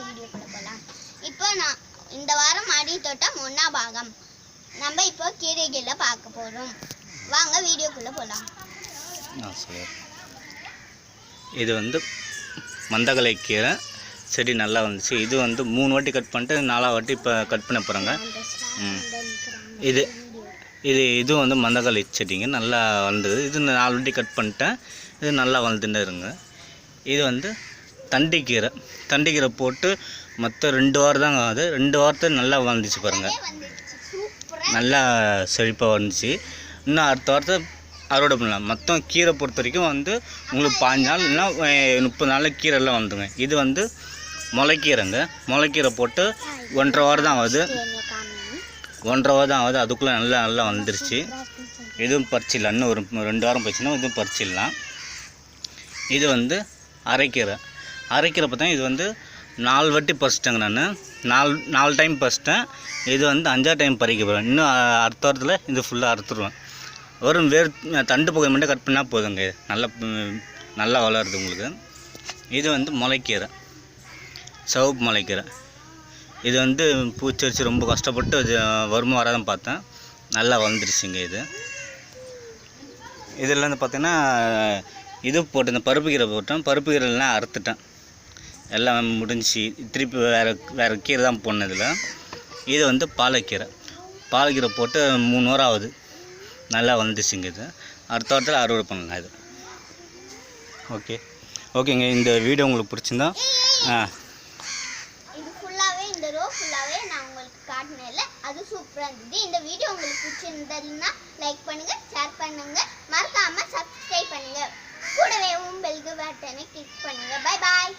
வீடியோக்குள்ள போகலாம் இப்போ நான் இந்த வாரம் அடி தோட்டம் ஒன்றா பாகம். நம்ம இப்போ கீரைகளை பார்க்க போகிறோம் வாங்க வீடியோக்குள்ளே போகலாம் ஆ சரி இது வந்து மந்தகலை கீரை. செடி நல்லா வந்துச்சு. இது வந்து மூணு வாட்டி கட் பண்ணிட்டு நாலாவது வாட்டி இப்போ கட் பண்ண போகிறாங்க இது இது இது இதுவும் வந்து மந்தகலை செடிங்க. நல்லா வந்தது இது நாலு வாட்டி கட் பண்ணிட்டேன். இது நல்லா வளர்ந்துட்டு இருங்க. இது வந்து தண்டிக்கீரை. தண்டிக்கீரை போட்டு மொத்தம் ரெண்டு வாரம் தாங்க ஆகுது. ரெண்டு வாரத்தில் நல்லா வந்துச்சு பாருங்கள் நல்லா செழிப்பாக வந்துச்சு இன்னும் அடுத்த வாரத்தை அறுவடை பண்ணலாம். மொத்தம் கீரை பொறுத்த வரைக்கும் வந்து உங்களுக்கு பாஞ்சு நாள் இல்லைன்னா முப்பது நாளில் கீரைலாம் வந்துங்க இது வந்து முளைக்கீரைங்க. முளைக்கீரை போட்டு ஒன்றரை வாரம் தான் ஆகுது. ஒன்றரை வாரம் தான் ஆகுது. அதுக்குள்ளே நல்லா நல்லா வந்துருச்சு. இதுவும் பறிச்சிடலாம். இன்னும் ஒரு ரெண்டு வாரம் போச்சுன்னா இதுவும் பறிச்சிடலாம். இது வந்து அரைக்கீரை. அரைக்கிறப்ப பார்த்தா இது வந்து நாலு வாட்டி பறிச்சிட்டேங்க நான். நாலு நாலு டைம் பறிச்சிட்டேன். இது வந்து அஞ்சாறு டைம் பறிக்க போகிறேன் இன்னும் அடுத்த வாரத்தில் இது ஃபுல்லாக அறுத்துருவேன். வெறும் வேர் தண்டு பகுதி மட்டும் கட் பண்ணால் போதுங்க. இது. நல்லா நல்லா வளருது உங்களுக்கு. இது வந்து முளைக்கீரை. சிவப்பு முளைக்கீரை. இது வந்து பூச்சி வச்சு ரொம்ப கஷ்டப்பட்டு வருமா வராதான் பார்த்தேன். நல்லா வளர்ந்துருச்சுங்க இது. இதில் வந்து பார்த்திங்கன்னா இது போட்டு இந்த பருப்பு கீரை போட்டேன். பருப்பு கீரைலாம் அறுத்துட்டேன். எல்லாம் முடிஞ்சு திருப்பி வேறு வேறு கீரை தான் போடணும் இது வந்து பாலக்கீரை. பாலக்கீரை போட்டு மூணு வாரம் ஆகுது. நல்லா வந்துச்சுங்க இது. அடுத்த வாரத்தில் அறுவடை பண்ணலாம் இது. ஓகே. ஓகேங்க இந்த வீடியோ உங்களுக்கு பிடிச்சிருந்தா ஆ. இது ஃபுல்லாகவே இந்த ஃபுல்லாகவே நான் உங்களுக்கு அது சூப்பராக இருந்தது. இந்த வீடியோ உங்களுக்கு பிடிச்சிருந்ததுன்னா லைக் பண்ணுங்க ஷேர் பண்ணுங்க. மறக்காம சப்ஸ்கிரைப் பண்ணுங்க. கூடவே பெல் பட்டனை கிளிக் பண்ணுங்க. Bye bye